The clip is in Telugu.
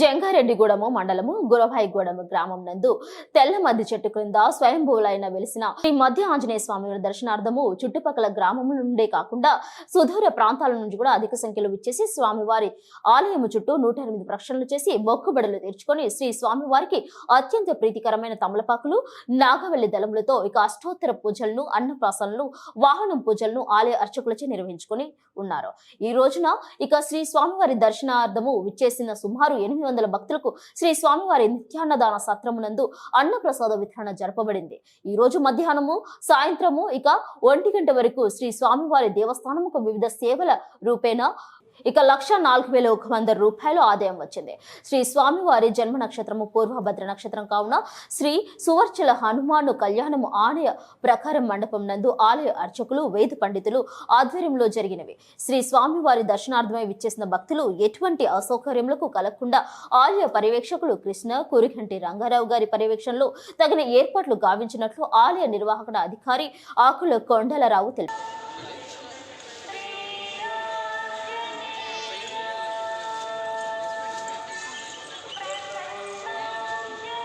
జంగారెడ్డిగూడెము మండలము గురభాయిగూడెము గ్రామం నందు తెల్ల మద్ది చెట్టు క్రింద స్వయంభూలైన వెలిసిన శ్రీ మధ్య ఆంజనేయ స్వామి వారి దర్శనార్థము చుట్టుపక్కల గ్రామముల నుండే కాకుండా సుదూర ప్రాంతాల నుంచి కూడా అధిక సంఖ్యలో విచ్చేసి స్వామివారి ఆలయము చుట్టూ నూట ఎనిమిది ప్రక్షణలు చేసి మొక్కుబడులు తీర్చుకొని శ్రీ స్వామివారికి అత్యంత ప్రీతికరమైన తమలపాకులు నాగవల్లి దళములతో ఇక అష్టోత్తర పూజలను అన్నప్రాసనలు వాహనం పూజలను ఆలయ అర్చకులచే నిర్వహించుకొని ఉన్నారు. ఈ రోజున ఇక శ్రీ స్వామివారి దర్శనార్థము విచ్చేసిన సుమారు ఎనిమిది వందల భక్తులకు శ్రీ స్వామివారి నిత్యాన్నదాన సత్రమునందు అన్నప్రసాద వితరణ జరపబడింది. ఈ రోజు మధ్యాహ్నము సాయంత్రము ఇక ఒంటి గంట వరకు శ్రీ స్వామివారి దేవస్థానముకు వివిధ సేవల రూపేణ ఇక లక్ష నాలుగు వేల ఒక వంద రూపాయలు ఆదాయం వచ్చింది. శ్రీ స్వామివారి జన్మ నక్షత్రము పూర్వభద్ర నక్షత్రం కావున శ్రీ సువర్చల హనుమాను కళ్యాణము ఆలయ ప్రకారం మండపం నందు ఆలయ అర్చకులు వేద పండితులు ఆధ్వర్యంలో జరిగినవి. శ్రీ స్వామివారి దర్శనార్థమై విచ్చేసిన భక్తులు ఎటువంటి అసౌకర్యములకు కలగకుండా ఆలయ పర్యవేక్షకులు కృష్ణ కురిగంటి రంగారావు గారి పర్యవేక్షణలో తగిన ఏర్పాట్లు గావించినట్లు ఆలయ నిర్వాహక అధికారి ఆకుల కొండలరావు తెలిపారు.